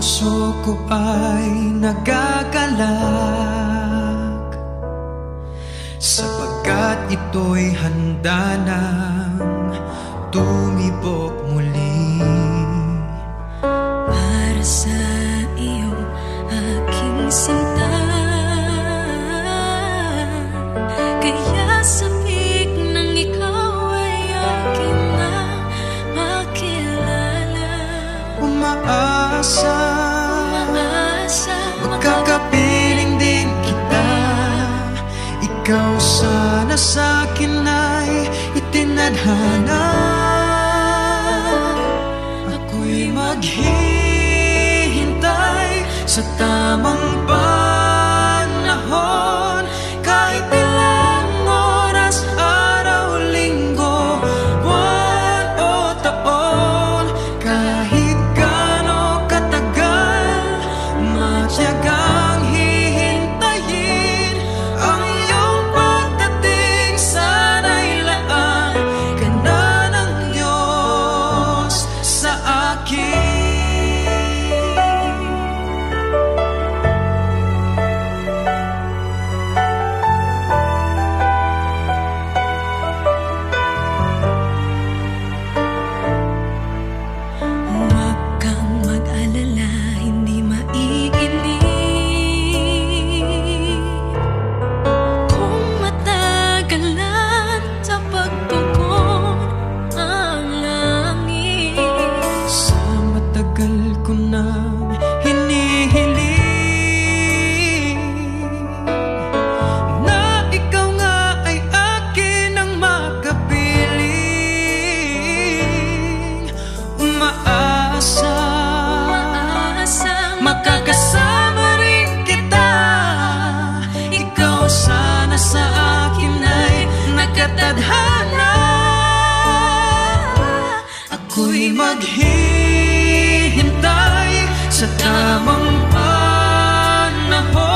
puso ko ay nagagalak. Sapagkat ito'y handa ng tumibok muli. Para sa iyo, aking sinta Ikaw sana sa'kin ay itinadhana. Ako'y maghihintay sa tamang panahon. Kahit ilang oras, araw, linggo, buwan o taon. Kahit gaano katagal, matyagang ko nang hinihiling Na ikaw nga ay akin ang makapiling Umaasa. Umaasa Makakasama rin kita. Ikaw sana sa akin ay nakatadhana. Ako'y maghihintay sa tamang panahon